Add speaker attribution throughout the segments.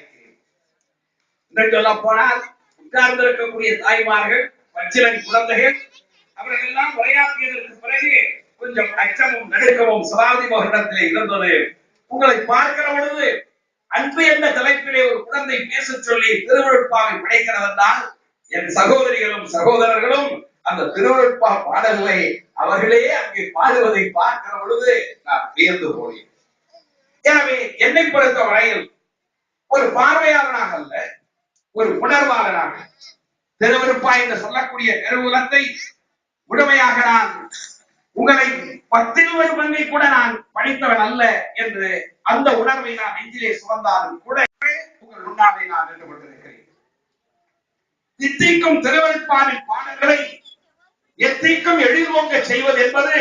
Speaker 1: நினைக்கிறேன். சொல்ல போனால் உட்கார்ந்து இருக்கக்கூடிய தாய்மார்கள் பச்சிலன் குழந்தைகள் அவர்கள் எல்லாம் உரையாற்றியதற்கு பிறகு கொஞ்சம் அச்சமும் நடுக்கமும் சதாதி மகனிடத்திலே இருந்தது. உங்களை பார்க்கிற பொழுது அன்பு என்ற தலைப்பிலே ஒரு குழந்தை பேசச் சொல்லி திருவிழுப்பாவை படைக்கிறது என் சகோதரிகளும் சகோதரர்களும் அந்த திருவிழுப்பா பாடல்களை அவர்களே அங்கே பாடுவதை பார்க்கிற பொழுது நான் வியந்து போனேன். எனவே என்னை பொறுத்த வரையில் ஒரு பார்வையாளனாக அல்ல ஒரு உணர்வாளனாக. திருவிருப்பா என்று சொல்லக்கூடிய பெருகுலத்தை உடமையாக நான் உங்களை பத்தில் ஒரு பங்கை கூட நான் படித்தவன் அல்ல என்று அந்த உணர்வை நான் நெஞ்சிலே சுமந்தாலும் கூட உங்கள் முன்னாலே நான் நின்று கொண்டிருக்கிறேன். தித்திக்கும் திருவருப்பாவின் பாடல்களை எத்திக்கும் எழில்வோங்க செய்வது என்பது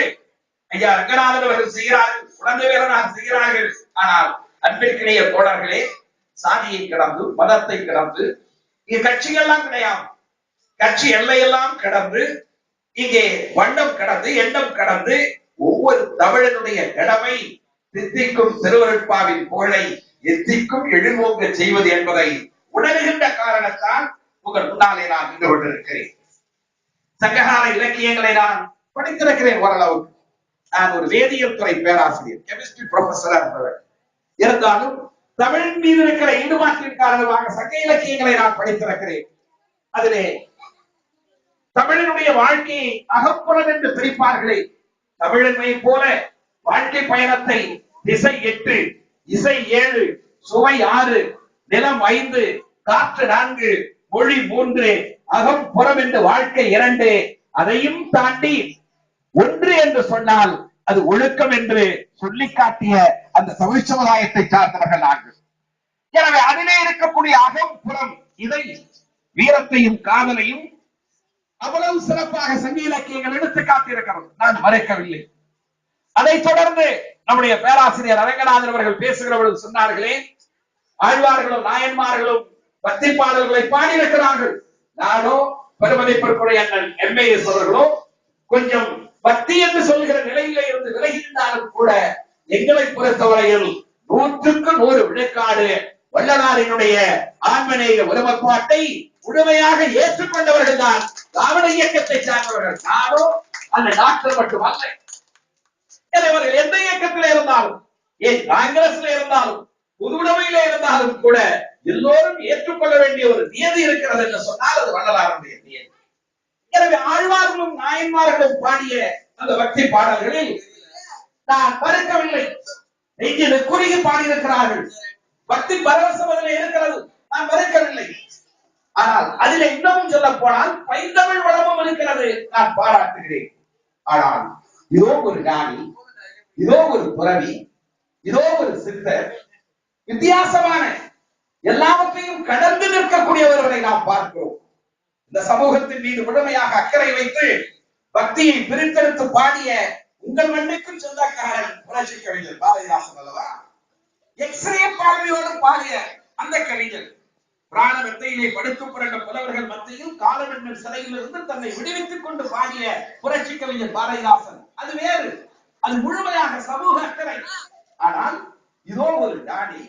Speaker 1: ஐயா ரங்கநாதன் அவர்கள் செய்கிறார்கள் குழந்தை வீரனார் செய்கிறார்கள். ஆனால் அன்பிற்கிணைய தோழர்களே சாதியை கடந்து மதத்தை கடந்து இங்க கட்சிகள்லாம் கிடையாது. கட்சி எல்லையெல்லாம் கடந்து இங்கே வண்ணம் கடந்து எண்ணம் கடந்து ஒவ்வொரு தமிழனுடைய கடமை தித்திக்கும் திருவருட்பாவின் புகழை எத்திக்கும் எழுவோங்க செய்வது என்பதை உணர்கின்ற காரணத்தால் உங்கள் முன்னாலே நான் நின்று கொண்டிருக்கிறேன். சங்ககால இலக்கியங்களை நான் படித்திருக்கிறேன் ஓரளவுக்கு. நான் ஒரு வேதியியல் துறை பேராசிரியர் கெமிஸ்ட்ரி ப்ரொஃபஸரா இருந்தவர் இருந்தாலும் தமிழ் மீது இருக்கிற ஈடுபாட்டின் காரணமாக சங்க இலக்கியங்களை நான் படித்திருக்கிறேன். அதிலே தமிழனுடைய வாழ்க்கையை அகப்புறம் என்று பிரிப்பார்களே. தமிழன்மை போல வாழ்க்கை பயணத்தை திசை எட்டு இசை ஏழு சுவை ஆறு நிலம் ஐந்து காற்று நான்கு மொழி மூன்று அகம் புறம் என்று வாழ்க்கை இரண்டு. அதையும் தாண்டி ஒன்று என்று சொன்னால் அது ஒழுக்கம் என்று சொல்லி காட்டிய அந்த தமிழ் சமுதாயத்தை சார்ந்தவர்கள் நாங்கள் எனவே அதிலே இருக்கக்கூடிய அகம் புறம் இதை வீரத்தையும் காதலையும் அவ்வளவு சிறப்பாக சங்க இலக்கியங்கள் எடுத்து காட்டியிருக்கிறது நான் மறைக்கவில்லை. அதைத் தொடர்ந்து நம்முடைய பேராசிரியர் அரங்கநாதன் அவர்கள் பேசுகிற பொழுது சொன்னார்களே ஆழ்வார்களும் நாயன்மார்களும் பக்தி பாடல்களை பாடியிருக்கிறார்கள். நானோ பெருமதிப்பிற்குரிய அண்ணன் எம்ஏஎஸ் அவர்களோ கொஞ்சம் பக்தி என்று சொல்கிற நிலையில இருந்து விலகியிருந்தாலும் கூட எங்களை பொறுத்தவரையில் நூற்றுக்கு நூறு விழுக்காடு வள்ளலாரினுடைய ஆன்மநேய ஒருமைப்பாட்டை முழுமையாக ஏற்றுக்கொண்டவர்கள் தான் திராவிட இயக்கத்தை சார்ந்தவர்கள். நானோ அந்த டாக்டர் மட்டுமல்ல இவர்கள் எந்த இயக்கத்தில் இருந்தாலும் ஏன் காங்கிரஸ்ல இருந்தாலும் புதுவுடைமையில இருந்தாலும் கூட எல்லோரும் ஏற்றுக்கொள்ள வேண்டிய ஒரு நியதி இருக்கிறது என்று சொன்னால் அது வள்ளலாருடைய நியதி. எனவே ஆழ்வார்களும் நாயன்மார்களும் பாடிய அந்த பக்தி பாடல்களில் நான் மறுக்கவில்லை. நெஞ்சில் குறுகி பாடியிருக்கிறார்கள். பக்தி பரவசம் அதில் இருக்கிறது. நான் மறுக்கவில்லை. ஆனால் அதில் இன்னமும் சொல்ல போனால் பைந்தமிழ் வளமும் இருக்கிறது நான் பாராட்டுகிறேன். ஆனால் இதோ ஒரு ஞானி இதோ ஒரு புறவி இதோ ஒரு சித்தர் வித்தியாசமான எல்லாவற்றையும் கடந்து நிற்கக்கூடியவர்களை நாம் பார்க்கிறோம். இந்த சமூகத்தின் மீது முழுமையாக அக்கறை வைத்து பக்தியை பிரித்தெடுத்து பாடிய உங்கள் மண்ணுக்கும் சொந்தக்காரன் புரட்சி கவிஞர் பாரதிதாசன் அல்லவா? எக்ஸ்ரே பார்வையோடு பாடிய அந்த கவிஞர். பிராண வெத்தையிலே படுத்து புரண்ட புலவர்கள் மத்தியில் காலமென்னர் சிறையிலிருந்து தன்னை விடுவித்துக் கொண்டு பாடிய புரட்சி கவிஞர் பாரதிதாசன். அது வேறு. அது முழுமையாக சமூக அக்கறை. ஆனால் இதோ ஒரு டாடி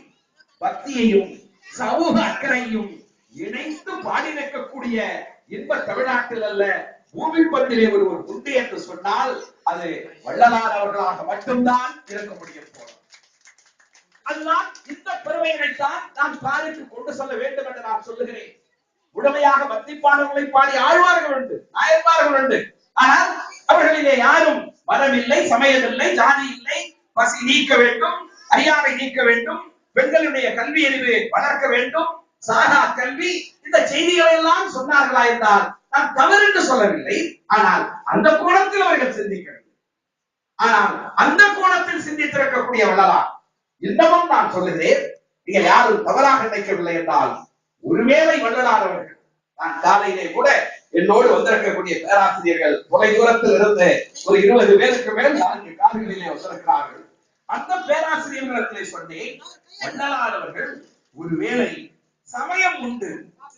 Speaker 1: பக்தியையும் சமூக அக்கறையும் இணைத்து பாடி நிற்கக்கூடிய இன்ப தமிழ்நாட்டில் அல்ல பூமி பந்திலே ஒருவர் உண்டு என்று சொன்னால் அது வள்ளலார் அவர்களாக மட்டும்தான் இருக்க முடியும் போல. அதுதான் இந்த பெருமைகளைத்தான் நான் பாருக்கு கொண்டு செல்ல வேண்டும் என்று நான் சொல்லுகிறேன். உடமையாக மத்திப்பாளர்களை பாடி ஆழ்வார்கள் உண்டு நாயன்மார்கள் உண்டு. ஆனால் அவர்களிலே யாரும் மதம் இல்லை சமயம் இல்லை ஜாதி இல்லை பசி நீக்க வேண்டும் அறியாமை நீக்க வேண்டும் பெண்களுடைய கல்வி அறிவு வளர்க்க வேண்டும் சாகா கல்வி இந்த செய்திகளை எல்லாம் சொன்னார்களா என்றால் நான் தவறு என்று சொல்லவில்லை. ஆனால் அந்த கோணத்தில் அவர்கள் சிந்திக்கவில்லை ஆனால் அந்த கோணத்தில் சிந்தித்திருக்கக்கூடிய வள்ளலார் இன்னமும் நான் சொல்லுகிறேன் நீங்கள் யாரும் தவறாக நினைக்கவில்லை என்றால் ஒருவேளை வள்ளலார் அவர்கள் நான் காலையிலே கூட என்னோடு வந்திருக்கக்கூடிய பேராசிரியர்கள் தொலை தூரத்தில் இருந்து ஒரு இருபது பேருக்கு மேல் நான்கு கால்களிலே வந்திருக்கிறார்கள். அந்த பேராசிரியர்களிடத்திலே சொன்னேன் வள்ளலார் அவர்கள் ஒருவேளை சமயம் உண்டு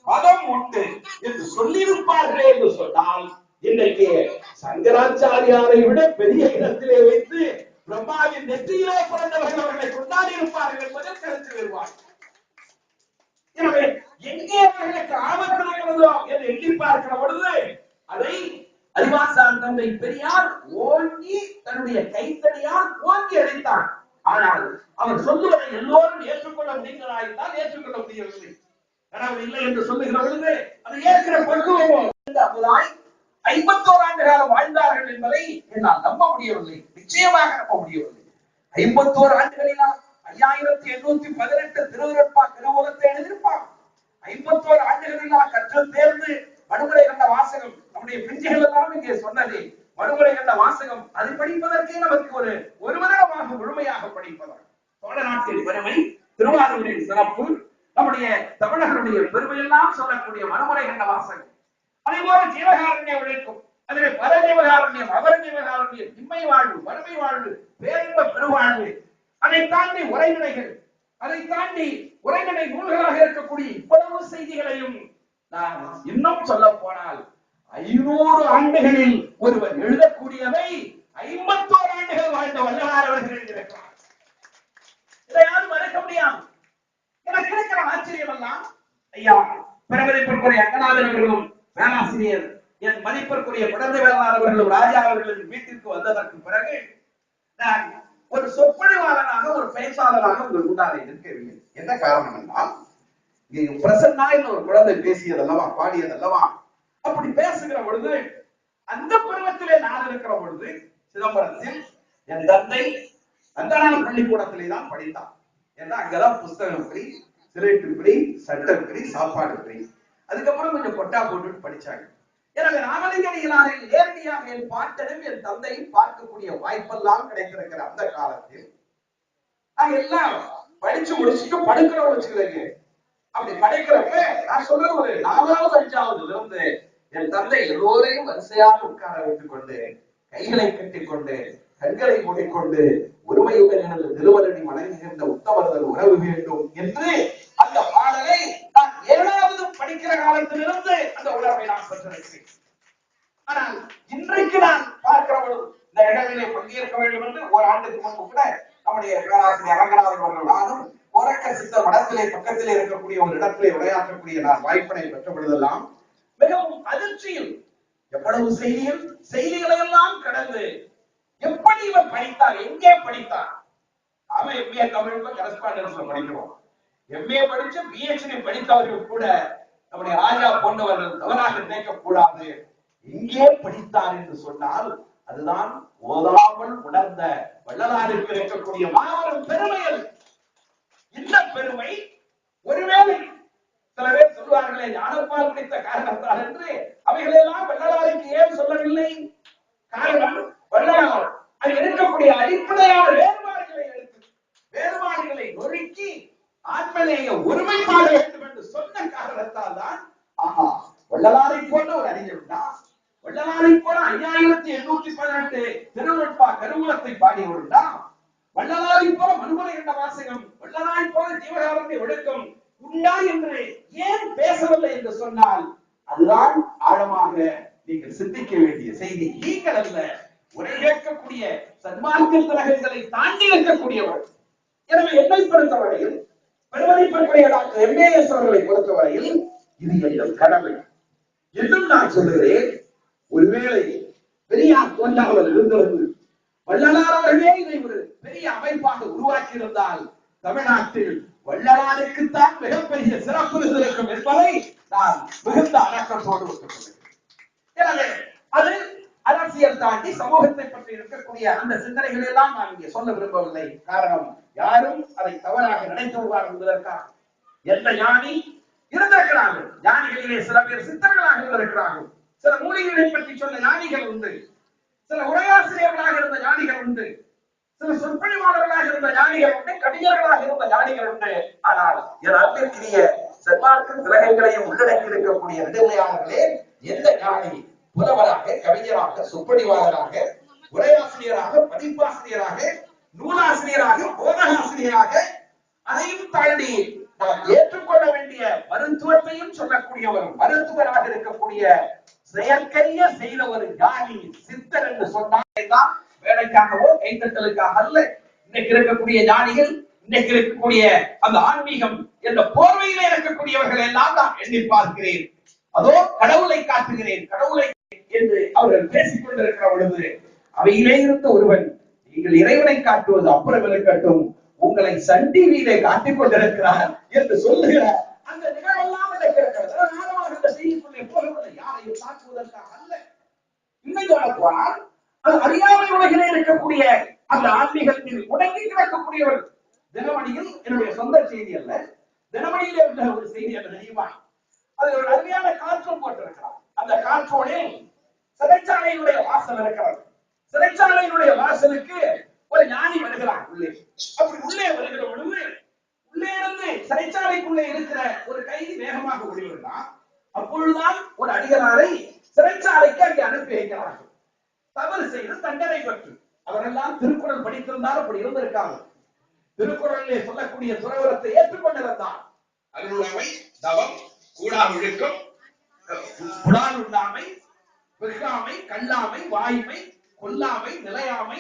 Speaker 1: மதம் உண்டு என்று சொல்லியிருப்பார்களே என்று சொன்னால் இன்னைக்கு சங்கராச்சாரியாரை விட பெரிய இடத்திலே வைத்து பிரம்மாவின் நெற்றியிலே பிறந்தவர்கள் அவர்களை கொண்டாடி இருப்பார்கள் என்பதில் கருத்து வருவார் பிறந்தோம் என்று எண்ணி பார்க்கிற பொழுது அதை அறிவாசான் தந்தை பெரியார் ஓங்கி தன்னுடைய கைத்தடியால் ஓங்கி அடித்தான் ஆனால் அவர் சொல்லுவதை எல்லோரும் ஏற்றுக்கொள்ள முடிந்ததாயிருந்தால் ஏற்றுக்கொள்ள முடியவில்லை. கடவுள் இல்லை என்று சொல்லுகிற பொழுது அதை ஏற்கிற பக்குவமோ அமுதாய் ஐம்பத்தோரு ஆண்டு காலம் வாழ்ந்தார்கள் என்பதை என்னால் நம்ப முடியவில்லை. நிச்சயமாக நம்ப முடியவில்லை. ஐம்பத்தோரு ஆண்டுகளினால் ஐயாயிரத்தி எண்ணூத்தி பதினெட்டு திருவிழப்பா திருவுலத்தை எழுதியிருப்பார். ஐம்பத்தோரு ஆண்டுகளினால் கற்று தேர்ந்து மனுமுறை கண்ட வாசகம் நம்முடைய பிஞ்சைகள் எல்லாம் இங்கே சொன்னதே. மனுமுறை கண்ட வாசகம் அது படிப்பதற்கே நமக்கு ஒரு ஒரு வருடமாக முழுமையாக படிப்பதால் சோழ நாட்டின் பெருமை திருவாரூரின் சிறப்பு நம்முடைய தமிழர்களுடைய பெருமையெல்லாம் சொல்லக்கூடிய மனுமுறை கண்ட வாசகம். அதே போல ஜீவகாரண்யம் உழைக்கும் அதிலே பரஜீவகாரண்யம் அபரஜீவகாரண்யம் இம்மை வாழ்வு வறுமை வாழ்வு பேரின்ப பெருவாழ்வு. அதை தாண்டி உரைநடைகள். அதை தாண்டி உரைநடை நூல்களாக இருக்கக்கூடிய இவ்வளவு செய்திகளையும் நாம் இன்னும் சொல்ல போனால் ஐநூறு ஆண்டுகளில் ஒருவர் எழுதக்கூடியவை ஐம்பத்தோரு ஆண்டுகள் வாழ்ந்த வல்லவார் அவர்கள் எழுதியிருக்கிறார். இதையாவது மறக்க முடியாது எனக்கு இருக்கிற ஆச்சரியம் எல்லாம் ஐயா பிரமதிப்பிற்குரிய அங்கநாதன் அவர்களும் பேராசிரியர் என் மதிப்பிற்குரிய குழந்தை வேளாண் அவர்களும் ராஜா அவர்களின் வீட்டிற்கு வந்ததற்கு பிறகு நான் ஒரு சொற்பொழிவாளனாக ஒரு பேச்சாளராக உங்கள் முன்னாலே இருக்கவில்லை என்ன காரணம் என்றால் நீ பிரசன்னா ஒரு குழந்தை பேசியதல்லவா பாடியதல்லவா? அப்படி பேசுகிற பொழுது அந்த பருவத்திலே நான் இருக்கிற பொழுது சிதம்பரத்தில் என் தந்தை அந்தநாள் பள்ளிக்கூடத்திலே தான் படித்தான். ஏன்னா அங்கதான் புஸ்தகம் ஃப்ரீ சிலேட்டு ஃப்ரீ சட்டம் ஃப்ரீ சாப்பாடு ஃப்ரீ அதுக்கப்புறம் கொஞ்சம் பொட்டா போட்டுட்டு படிச்சாங்க. எனவே ராமலிங்கடிகளாரை நேரடியாக என் பாட்டனும் என் தந்தையும் பார்க்கக்கூடிய வாய்ப்பெல்லாம் கிடைத்திருக்கிற அந்த காலத்தில் நான் எல்லாம் படிச்சு முடிச்சுட்டு படுக்கிறோம் வச்சுக்கிறேங்க அப்படி படைக்கிறப்ப நான் சொல்றது ஒரு நாலாவது அஞ்சாவதுல இருந்து என் தந்தை எல்லோரையும் வரிசையாக உட்கார வைத்துக் கொண்டு கைகளை கட்டிக் கொண்டு கண்களை மூடிக்கொண்டு ஒருமையுடன் எனது திருவருடி வணங்குகின்ற உத்தமர்கள் உறவு வேண்டும் என்று அந்த பாடலை நான் ஏழாவது படிக்கிற காலத்திலிருந்து அந்த உணர்வை நான் பெற்றிருக்கிறேன் ஆனால் இன்றைக்கு நான் பார்க்கிற பொழுது இந்த நிகழ்விலே பங்கேற்க வேண்டும் என்று ஒரு ஆண்டுக்கு முன்பு கூட நம்முடைய பேராசிரியர் அரங்கநாதன் அவர்கள் நானும் உறக்க சித்த மடத்திலே பக்கத்திலே இருக்கக்கூடிய ஒரு இடத்திலே உரையாற்றக்கூடிய நான் வாய்ப்பினை பெற்ற பொழுதெல்லாம் மிகவும் அதிர்ச்சியில் எவ்வளவு செய்தியில் செய்திகளை எல்லாம் கடந்து எப்படி இவர் படித்தார் எங்கே படித்தார்? அவன் எம்ஏ தமிழ் கரஸ்பாண்டன்ஸ்ல படிக்கிறோம். எம்ஏ படிச்சு பிஹெச்டி படித்தவர்கள் கூட நம்முடைய ராஜா போன்றவர்கள் தவறாக நினைக்க கூடாது படித்தார் என்று சொன்னால் அதுதான் ஓதாமல் உணர்ந்த வள்ளலாருக்கு இருக்கக்கூடிய மாபெரும் பெருமைகள். இந்த பெருமை ஒருவேளை சில பேர் சொல்லுவார்களே ஞானப்பால் குடித்த காரணத்தால் என்று. அவைகளெல்லாம் வள்ளலாருக்கு ஏன் சொல்லவில்லை? காரணம் வள்ளலார் அது இருக்கக்கூடிய அடிப்படையான வேறுபாடுகளை எடுத்து வேறுபாடுகளை நொறுக்கி ஆத்மநேய ஒருமைப்பாடு வேண்டும் என்று சொன்ன காரணத்தால் தான் ஆஹா வள்ளலாரை போன்ற ஒரு அறிஞர் தான் வள்ளலாரை போல ஐயாயிரத்தி எண்ணூத்தி பதினெட்டு திருநுட்பா கருவூலத்தை பாடியவருண்டா வள்ளலாரை போல மனுமலை என்ற வாசகம் வள்ளலாரை போல ஜீவகாரத்தை ஒழுக்கம் உண்டா என்று ஏன் பேசவில்லை என்று சொன்னால் அதுதான் ஆழமாக நீங்கள் சிந்திக்க வேண்டிய செய்தி. நீங்கள் அல்ல உரை கேட்கக்கூடிய சன்மார்க்க திலகங்களை தாண்டி இருக்கக்கூடியவர் எனவே என்னை பொறுத்தவரையில் பெருமதிப்பிற்குரிய டாக்டர் எம்ஏஎஸ் அவர்களை பொறுத்தவரையில் இது எங்கள் கடமை. இன்னும் நான் சொல்லுகிறேன் ஒருவேளை பெரியார் தோன்றாமல் இருந்திருந்து வள்ளலார் அவர்களே இதை ஒரு பெரிய அமைப்பாக உருவாக்கியிருந்தால் தமிழ்நாட்டில் வள்ளலாருக்குத்தான் மிகப்பெரிய சிறப்பு இருக்கும் என்பதை நான் மிகுந்த அடக்கத்தோடு ஒத்துக்கொள்கிறேன். எனவே அது அரசியல் தாண்டி சமூகத்தை பற்றி இருக்கக்கூடிய அந்த சிந்தனைகள் எல்லாம் நான் இங்கே சொல்ல விரும்பவில்லை. காரணம் யாரும் அதை தவறாக நினைத்து விடுவார் என்பதற்காக எந்த ஞானி இருந்திருக்கிறார்கள்? ஞானிகளிலே சில பேர் சித்தர்களாக இருந்திருக்கிறார்கள். சில மூலிகளை பற்றி சொன்ன ஞானிகள் உண்டு. சில உரையாசிரியர்களாக இருந்த ஞானிகள் உண்டு. சிறு சொற்பொழிவாளர்களாக இருந்த ஞானிகள் உண்டு கவிஞர்களாக இருந்த ஞானிகள் உண்டு. ஆனால் என் அன்பிற்குரிய செல்வார்க்கும் கிரகங்களையும் உள்ளடக்கி இருக்கக்கூடிய நடுநிலையாளர்களே எந்த ஞானி புலவராக கவிஞராக சொற்பொழிவாளராக உரையாசிரியராக பதிப்பாசிரியராக நூலாசிரியராக போதகாசிரியராக அதையும் தாண்டி நாம் ஏற்றுக்கொள்ள வேண்டிய மருத்துவத்தையும் சொல்லக்கூடியவர் மருத்துவராக இருக்கக்கூடிய செயற்கரிய செய்த ஒரு ஞானி சித்தர் என்று சொன்னாலே தான் வேலைக்காகவோ கைத்தட்டலுக்காக அல்ல. இன்னைக்கு இருக்கக்கூடிய ஞானிகள் இன்னைக்கு இருக்கக்கூடிய அந்த ஆன்மீகம் என்ற போர்வையில இருக்கக்கூடியவர்கள் எல்லாம் நான் எண்ணி பார்க்கிறேன். அதோ கடவுளை காட்டுகிறேன் கடவுளை என்று அவர்கள் பேசிக் கொண்டிருக்கிற பொழுது அவையிலே இருந்த ஒருவன் நீங்கள் இறைவனை காட்டுவது அப்புறம் இருக்கட்டும். உங்களை சன் டிவியிலே காட்டிக் கொண்டிருக்கிறார் என்று சொல்லுகிறார். அந்த நிகழ்வெல்லாம் நடக்கிறது. செய்திக்குள்ளே போகவில்லை. யாரையும் தாக்குவதற்காக அல்ல. இன்னும் சொல்ல போனால் அது அறியாமை உலகிலே இருக்கக்கூடிய அந்த ஆன்மீகத்தில் முடங்கி கிடக்கக்கூடியவர் தினமணியில் என்னுடைய சொந்த செய்தி அல்ல. தினமணியிலே உள்ள ஒரு செய்தி அல்ல தெரியுமா? அது ஒரு அருமையான காற்றும் போட்டிருக்கிறார். அந்த காற்றோடே சிறைச்சாலையினுடைய வாசல் இருக்கிறது. சிறைச்சாலையினுடைய வாசலுக்கு ஒரு ஞானி வருகிறார் உள்ளே. அப்படி உள்ளே வருகிற பொழுது உள்ளே இருந்து சிறைச்சாலைக்குள்ளே இருக்கிற ஒரு கைதி வேகமாக ஓடிவிடுறான் அப்பொழுதுதான் ஒரு அடிகளாரை சிறைச்சாலைக்கு அங்கே அனுப்பி வைக்கிறார்கள். தவறு செய்து தண்டனை பெற்று அவரெல்லாம் திருக்குறள் படித்திருந்தால் அப்படி இருந்திருக்காங்க. திருக்குறளிலே சொல்லக்கூடிய துறவரத்தை ஏற்றுக்கொண்டிருந்தார். அருளாமை தவம் கூடாமொழுக்கம். புலால் உண்ணாமை வெகாமை கல்லாமை வாய்மை கொல்லாமை நிலையாமை